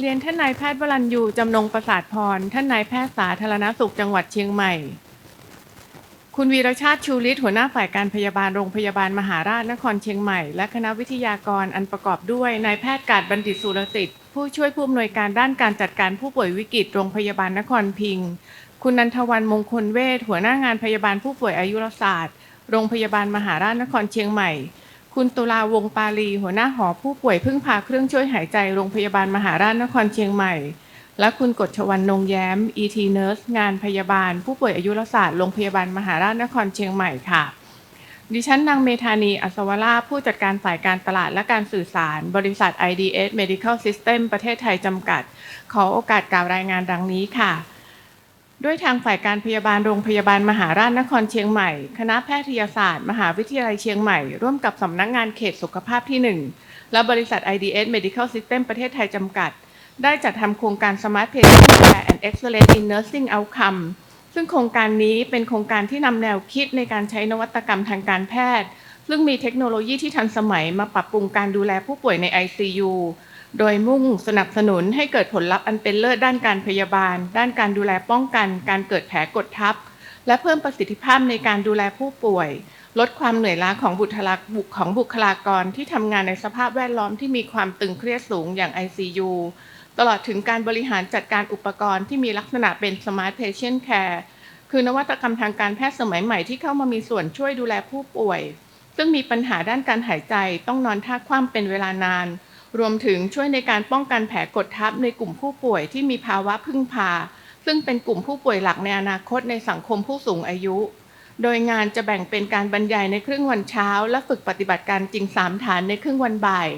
เรียนท่านนายแพทย์วรัญยูจำนงประสาทพร ท่านนายแพทย์สาธารณสุขจังหวัดเชียงใหม่ คุณวีรชาติชูฤทธิ์หัวหน้าฝ่ายการพยาบาลโรงพยาบาลมหาราชนครเชียงใหม่ และคณะวิทยากรอันประกอบด้วยนายแพทย์กาดบัณฑิตสุรสิทธิ์ผู้ช่วยผู้อำนวยการด้านการจัดการผู้ป่วยวิกฤตโรงพยาบาลนครพิงค์คุณนันทวันมงคลเวชหัวหน้างานพยาบาลผู้ป่วยอายุรศาสตร์ โรงพยาบาลมหาราชนครเชียงใหม่ คุณตุลาวงปาลีหัวหน้าหอผู้ป่วยพึ่งพาเครื่องช่วยหายใจโรงพยาบาลมหาราชนครเชียงใหม่ และคุณกฎชวันนงแย้ม ET Nurse งานพยาบาล ผู้ป่วยอายุรศาสตร์โรงพยาบาลมหาราชนครเชียงใหม่ค่ะ ดิฉันนางเมธานีอัศวราผู้จัดการฝ่ายการตลาดและการสื่อสาร บริษัท IDS Medical System ประเทศไทยจำกัด ขอโอกาสกล่าวรายงานดังนี้ค่ะ ด้วยทางฝ่ายการพยาบาลโรงพยาบาลมหาราชนครเชียงใหม่ คณะแพทยศาสตร์ มหาวิทยาลัยเชียงใหม่ ร่วมกับสำนักงานเขตสุขภาพที่ 1 และบริษัท IDS Medical System ประเทศไทยจำกัด ได้จัดทำโครงการ Smart Patient Care and Excellence in Nursing Outcome ซึ่งโครงการนี้เป็นโครงการที่นำแนวคิดในการใช้นวัตกรรมทางการแพทย์ ซึ่งมีเทคโนโลยีที่ทันสมัยมาปรับปรุงการดูแลผู้ป่วยใน ICU โดยมุ่งสนับสนุนให้เกิดผลลัพธ์อันเป็นเลิศด้านการพยาบาล ด้านการดูแลป้องกัน การเกิดแผลกดทับ และเพิ่มประสิทธิภาพในการดูแลผู้ป่วย ลดความเหนื่อยล้าของบุคลากรของบุคลากรที่ทำงานในสภาพแวดล้อมที่มีความตึงเครียดสูงอย่าง ICU ตลอดถึงการบริหารจัดการอุปกรณ์ที่มีลักษณะเป็น Smart Patient Care คือนวัตกรรมทางการแพทย์สมัยใหม่ที่เข้ามามีส่วนช่วยดูแลผู้ป่วย ซึ่งมีปัญหาด้านการหายใจต้องนอนท่าคว่ำเป็นเวลานาน รวมถึงช่วยในการป้องกันแผลกดทับในกลุ่มผู้ป่วยที่มีภาวะพึ่งพา ซึ่งเป็นกลุ่มผู้ป่วยหลักในอนาคตในสังคมผู้สูงอายุ โดยงานจะแบ่งเป็นการบรรยายในครึ่งวันเช้า และฝึกปฏิบัติการจริง 3 ฐานในครึ่งวันบ่าย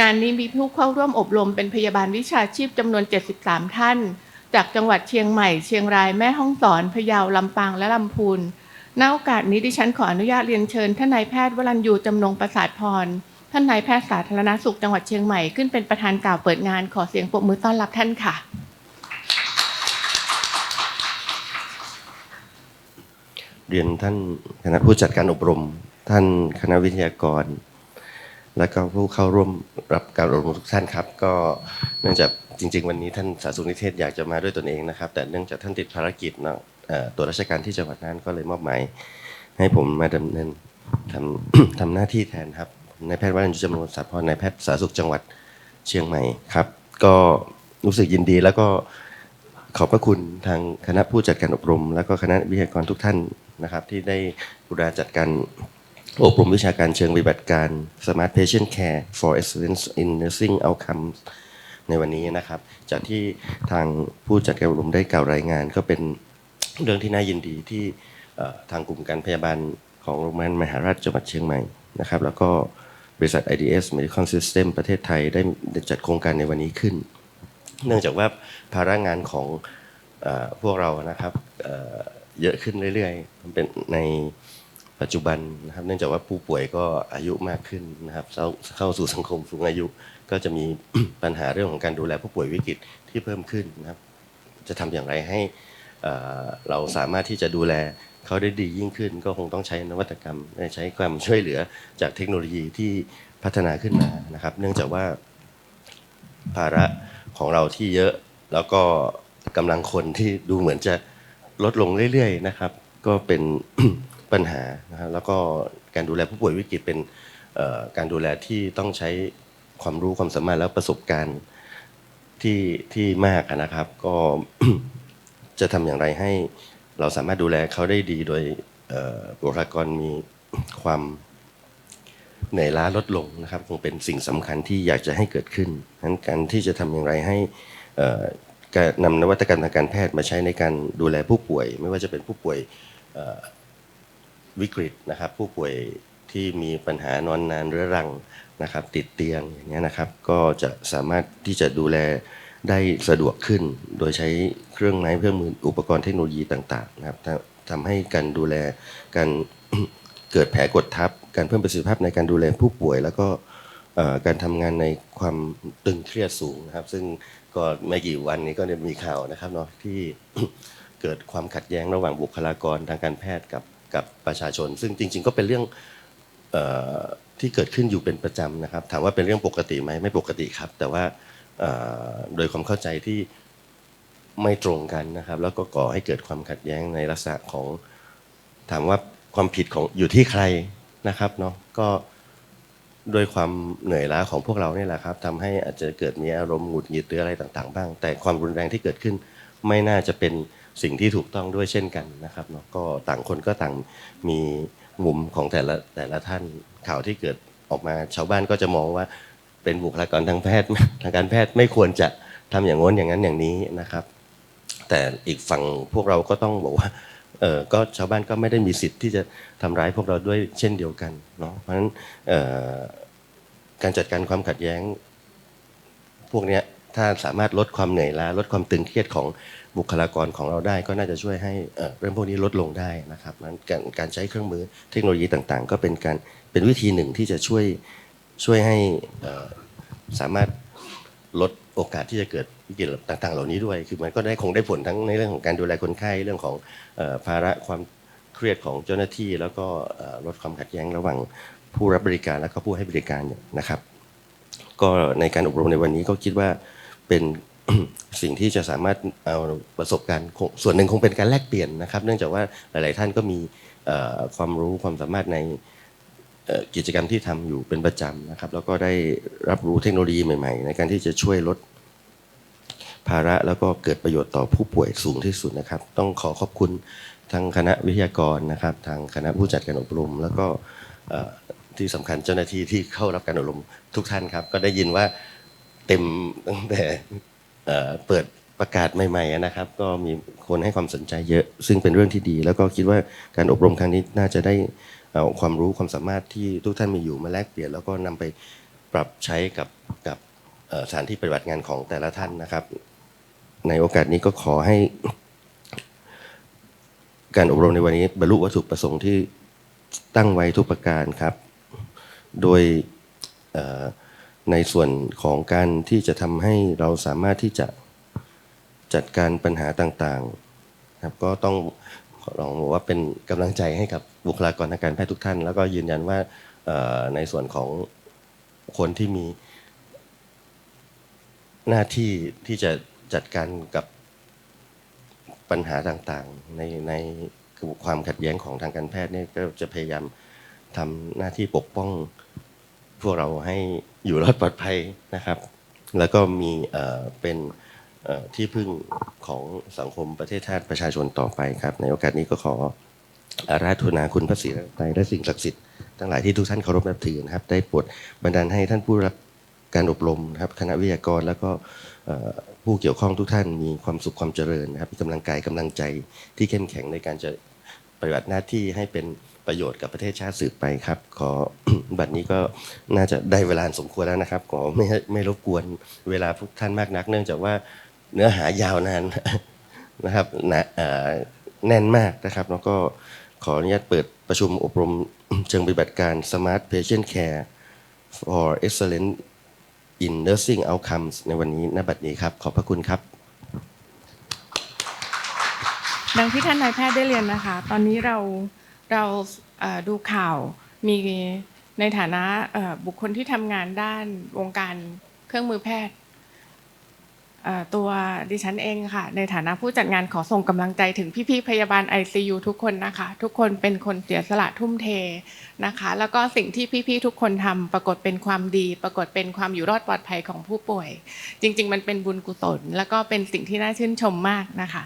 งานนี้มีผู้เข้าร่วมอบรมเป็นพยาบาลวิชาชีพจำนวน 73 ท่าน จากจังหวัดเชียงใหม่ เชียงรายแม่ฮ่องสอนพะเยาลำปางและลำพูนณโอกาสนี้ดิฉันขออนุญาตเรียนเชิญท่านนายแพทย์วรัญยูจำนงประสาทพร ท่านนายแพทย์สาธารณสุขจังหวัดเชียงใหม่ขึ้นเป็นประธานกล่าวเปิดงานขอเสียงปรบมือต้อนรับท่านค่ะ เรียนท่านคณะผู้จัดการอบรม ท่านคณะวิทยากร และก็ผู้เข้าร่วมรับการอบรมทุกท่านครับ ก็เนื่องจากจริง ๆ วันนี้ท่านสาธารณสุขนิเทศอยากจะมาด้วยตนเองนะครับ แต่เนื่องจากท่านติดภารกิจเนาะตัวราชการที่จังหวัดน่านก็เลยมอบหมายให้ผมมาดำเนินทำทำหน้าที่แทนครับ นายแพทย์วรัญยุจำนวนสาพรนายแพทย์สาธารณสุขจังหวัดเชียงใหม่ครับ ก็รู้สึกยินดีแล้วก็ขอบพระคุณทางคณะผู้จัดการอบรม และก็คณะวิทยากรทุกท่านนะครับ ที่ได้กราจัดการอบรมวิชาการเชิงปฏิบัติการ Smart Patient Care for Excellence in Nursing Outcomes ในวันนี้นะครับ จากที่ทางผู้จัดการอบรมได้กล่าวรายงาน ก็เป็นเรื่องที่น่ายินดีที่ทางกลุ่มการพยาบาลของโรงพยาบาลมหาราชจังหวัดเชียงใหม่ นะครับ แล้วก็บริษัท IDS Medical System ประเทศไทยได้จัดโครงการในวันนี้ขึ้น เนื่องจากว่าภาระงานของอพวกเรานะครับเยอะขึ้นเรื่อยๆมันเป็นในปัจจุบันนะครับ เนื่องจากว่าผู้ป่วยก็อายุมากขึ้นนะครับเข้าเข้าสู่สังคมสูงอายุก็จะมีปัญหาเรื่องของการดูแลผู้ป่วยวิกฤตที่เพิ่มขึ้นนะครับ จะทำอย่างไรให้ เราสามารถที่จะดูแลเขาได้ดียิ่งขึ้น ก็คงต้องใช้นวัตกรรมใช้ความช่วยเหลือจากเทคโนโลยีที่พัฒนาขึ้นมานะครับ เนื่องจากว่าภาระของเราที่เยอะแล้วก็กำลังคนที่ดูเหมือนจะลดลงเรื่อยๆนะครับ ก็เป็นปัญหานะครับแล้วก็การดูแลผู้ป่วยวิกฤตเป็นการดูแลที่ต้องใช้ความรู้ความสามารถและประสบการณ์ที่ที่มากนะครับ ก็ จะทำอย่างไรให้เราสามารถดูแลเขาได้ดีโดยบุคลากรมีความเหนื่อยล้าลดลงนะครับ คงเป็นสิ่งสำคัญที่อยากจะให้เกิดขึ้นนั้นการที่จะทำอย่างไรให้การนำนวัตกรรมทางการแพทย์มาใช้ในการดูแลผู้ป่วย ไม่ว่าจะเป็นผู้ป่วยวิกฤตนะครับ ผู้ป่วยที่มีปัญหานอนนานเรื้อรังนะครับ ติดเตียงอย่างเงี้ยนะครับ ก็จะสามารถที่จะดูแล ได้สะดวกขึ้น โดยใช้เครื่องไม้เครื่องมืออุปกรณ์เทคโนโลยีต่างๆนะครับทำให้การดูแลการเกิดแผลกดทับ การเพิ่มประสิทธิภาพในการดูแลผู้ป่วย แล้วก็การทำงานในความตึงเครียดสูงนะครับ ซึ่งก็ไม่กี่วันนี้ก็มีข่าวนะครับเนาะที่เกิดความขัดแย้งระหว่างบุคลากรทางการแพทย์กับกับประชาชน ซึ่งจริง ๆ ก็เป็นเรื่องที่เกิดขึ้นอยู่เป็นประจำนะครับ ถามว่าเป็นเรื่องปกติไหมไม่ปกติครับ แต่ว่า โดยความเข้าใจที่ไม่ตรงกันนะครับ แล้วก็ก่อให้เกิดความขัดแย้งในลักษณะของถามว่าความผิดของอยู่ที่ใครนะครับเนาะก็ด้วยความเหนื่อยล้าของพวกเราเนี่ยแหละครับทำให้อาจจะเกิดมีอารมณ์หงุดหงิดหรืออะไรต่าง ๆ บ้าง แต่ความรุนแรงที่เกิดขึ้น ไม่น่าจะเป็นสิ่งที่ถูกต้องด้วยเช่นกันนะครับเนาะก็ต่างคนก็ต่างมีมุมของแต่ละแต่ละท่านข่าวที่เกิดออกมาชาวบ้านก็จะมองว่า เป็นบุคลากรทางแพทย์ทางการแพทย์ไม่ควรจะทำอย่างง้นอย่างนั้นอย่างนี้นะครับ แต่อีกฝั่งพวกเราก็ต้องบอกว่าเออก็ชาวบ้านก็ไม่ได้มีสิทธิ์ที่จะทำร้ายพวกเราด้วยเช่นเดียวกันเนาะเพราะฉะนั้นการจัดการความขัดแย้ง พวกนี้ถ้าสามารถลดความเหนื่อยล้าลดความตึงเครียดของบุคลากรของเราได้ ก็น่าจะช่วยให้เเรื่องพวกนี้ลดลงได้นะครับนั้นการใช้เครื่องมือเทคโนโลยีต่างๆ ก็เป็นการเป็นวิธีหนึ่งที่จะช่วย ช่วยให้สามารถลดโอกาสที่จะเกิดวิกฤตต่าง ๆ เหล่านี้ด้วย คือมันก็ได้คงได้ผลทั้งในเรื่องของการดูแลคนไข้เรื่องของภาระความเครียดของเจ้าหน้าที่ แล้วก็ลดความขัดแย้งระหว่างผู้รับบริการและก็ผู้ให้บริการนะครับ ก็ในการอบรมในวันนี้ก็คิดว่าเป็นสิ่งที่จะสามารถเอาประสบการณ์ส่วนหนึ่งคงเป็นการแลกเปลี่ยนนะครับ เนื่องจากว่าหลาย ๆ ท่านก็มีความรู้ความสามารถใน กิจกรรมที่ทำอยู่เป็นประจำนะครับ แล้วก็ได้รับรู้เทคโนโลยีใหม่ ๆ ในการที่จะช่วยลดภาระแล้วก็เกิดประโยชน์ต่อผู้ป่วยสูงที่สุดนะครับ ต้องขอขอบคุณทางคณะวิทยากรนะครับ ทางคณะผู้จัดการอบรม แล้วก็ที่สำคัญเจ้าหน้าที่ที่เข้ารับการอบรมทุกท่านครับ ก็ได้ยินว่าเต็มตั้งแต่เปิด ประกาศใหม่ๆนะครับ ก็มีคนให้ความสนใจเยอะ ซึ่งเป็นเรื่องที่ดี แล้วก็คิดว่าการอบรมครั้งนี้น่าจะได้เอาความรู้ความสามารถที่ทุกท่านมีอยู่มาแลกเปลี่ยน แล้วก็นำไปปรับใช้กับกับเอ่อสถานที่ปฏิบัติงานของแต่ละท่านนะครับ ในโอกาสนี้ก็ขอให้ การอบรมในวันนี้บรรลุวัตถุประสงค์ที่ตั้งไว้ทุกประการครับ โดยเอ่อในส่วนของการที่จะทำให้เราสามารถที่จะ จัดการปัญหาต่างๆครับก็ต้องลองบอกว่าเป็นกำลังใจให้กับบุคลากรทางการแพทย์ทุกท่าน แล้วก็ยืนยันว่าในส่วนของคนที่มีหน้าที่ที่จะจัดการกับปัญหาต่างๆ ในในความขัดแย้งของทางการแพทย์เนี่ยก็จะพยายามทำหน้าที่ปกป้อง พวกเราให้อยู่รอดปลอดภัยนะครับ แล้วก็มีเป็น ที่พึ่งของสังคมประเทศชาติประชาชนต่อไปครับ ในโอกาสนี้ก็ขออาราธนาคุณพระศรีรัตนตรัยและสิ่งศักดิ์สิทธิ์ทั้งหลายที่ทุกท่านเคารพนับถือนะครับ ได้โปรดบันดาลให้ท่านผู้รับการอบรมนะครับคณะวิทยากรแล้วก็ผู้เกี่ยวข้องทุกท่านมีความสุขความเจริญนะครับมีกำลังกายกำลังใจที่เข้มแข็งในการจะปฏิบัติหน้าที่ให้เป็นประโยชน์กับประเทศชาติสืบไปครับ ขอบัดนี้ก็น่าจะได้เวลาสมควรแล้วนะครับขอไม่ไม่รบกวนเวลาพวกท่านมากนัก เนื่องจากว่า เนื้อหายาวนานนะครับนะแน่นมากนะครับแล้วก็ขออนุญาตเปิดประชุมอบรมเชิงปฏิบัติการ Smart Patient Care for Excellence in Nursing Outcomes ในวันนี้ณบัดนี้ครับ ขอบพระคุณครับ ดังที่ท่านนายแพทย์ได้เรียนนะคะ ตอนนี้เราเราดูข่าวมีในฐานะบุคคลที่ทำงานด้านวงการเครื่องมือแพทย์ ตัวดิฉันเองค่ะ ในฐานะผู้จัดงานขอส่งกำลังใจถึงพี่ๆพยาบาล ICU ทุกคนนะคะ ทุกคนเป็นคนเสียสละทุ่มเทนะคะ แล้วก็สิ่งที่พี่ๆทุกคนทำปรากฏเป็นความดี ปรากฏเป็นความอยู่รอดปลอดภัยของผู้ป่วย จริง ๆ มันเป็นบุญกุศล แล้วก็เป็นสิ่งที่น่าชื่นชมมากนะคะ